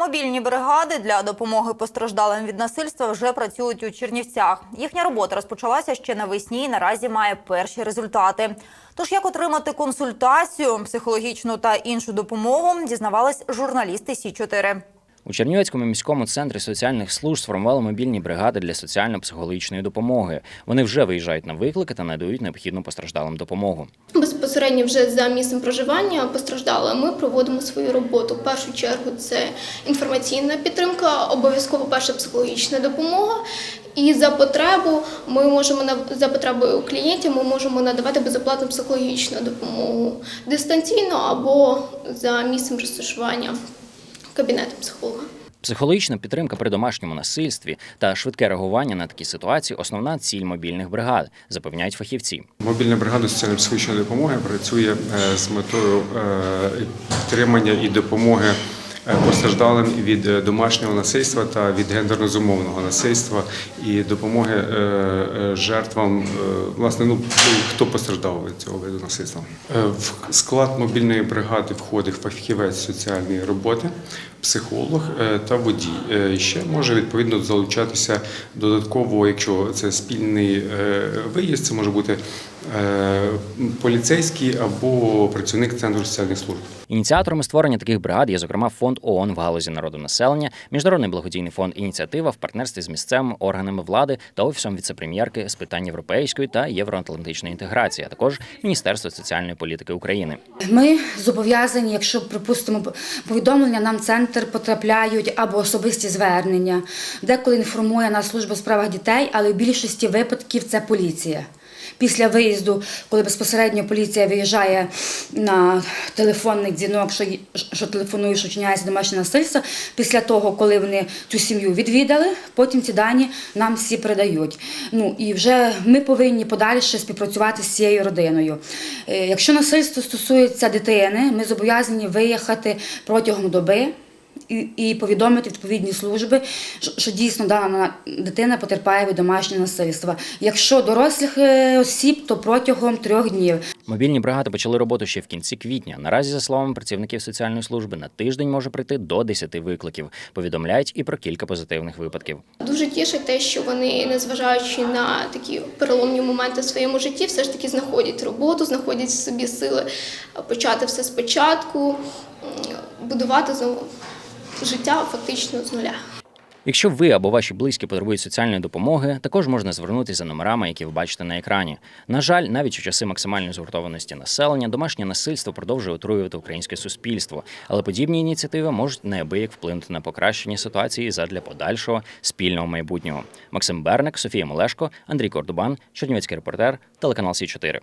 Мобільні бригади для допомоги постраждалим від насильства вже працюють у Чернівцях. Їхня робота розпочалася ще навесні і наразі має перші результати. Тож, як отримати консультацію, психологічну та іншу допомогу, дізнавались журналісти Сі 4 У Чернівецькому міському центрі соціальних служб сформували мобільні бригади для соціально-психологічної допомоги. Вони вже виїжджають на виклики та надають необхідну постраждалим допомогу. Безпосередньо вже за місцем проживання постраждала. Ми проводимо свою роботу. В першу чергу це інформаційна підтримка, обов'язково перша психологічна допомога. І за потребу ми можемо за потребою клієнтів ми можемо надавати безоплатну психологічну допомогу дистанційно або за місцем розташування кабінету психолога. Психологічна підтримка при домашньому насильстві та швидке реагування на такі ситуації основна ціль мобільних бригад, запевняють фахівці. Мобільна бригада соціально-психологічної допомоги працює е, з метою е, підтримання і допомоги постраждалим від е, домашнього насильства та від гендерно-зумовного насильства і допомоги е, е, жертвам, е, власне, ну хто постраждав від цього виду насильства. Е, В склад мобільної бригади входить фахівець соціальної роботи, психолог е, та водій. Е, Ще може відповідно залучатися додатково, якщо це спільний е, виїзд, це може бути е, поліцейський або працівник центру соціальних служб. Ініціаторами створення таких бригад є, зокрема, фонд ООН в галузі народонаселення, міжнародний благодійний фонд ініціатива в партнерстві з місцевими органами влади та офісом віцепрем'єрки з питань європейської та євроатлантичної інтеграції, а також Міністерство соціальної політики України. Ми зобов'язані, якщо припустимо повідомлення, нам центр потрапляють або особисті звернення. Деколи інформує нас служба у справах дітей, але в більшості випадків це поліція. Після виїзду, коли безпосередньо поліція виїжджає на телефонний дзвінок, що, що телефонує, що вчиняється домашнє насильство, після того, коли вони цю сім'ю відвідали, потім ці дані нам всі передають. Ну і вже ми повинні подальше співпрацювати з цією родиною. Е, Якщо насильство стосується дитини, ми зобов'язані виїхати протягом доби. І, і повідомити відповідні служби, що, що дійсно дана дитина потерпає від домашнього насильства. Якщо дорослих е, осіб, то протягом трьох днів. Мобільні бригади почали роботу ще в кінці квітня. Наразі, за словами працівників соціальної служби, на тиждень може прийти до 10 викликів. Повідомляють і про кілька позитивних випадків. Дуже тішить те, що вони, незважаючи на такі переломні моменти в своєму житті, все ж таки знаходять роботу, знаходять в собі сили почати все спочатку, будувати знову життя фактично з нуля. Якщо ви або ваші близькі потребують соціальної допомоги, також можна звернутися за номерами, які ви бачите на екрані. На жаль, навіть у часи максимальної згуртованості населення домашнє насильство продовжує отруювати українське суспільство, але подібні ініціативи можуть неабияк вплинути на покращення ситуації задля подальшого спільного майбутнього. Максим Берник, Софія Мелешко, Андрій Кордубан, Чернівецький репортер, телеканал Сі 4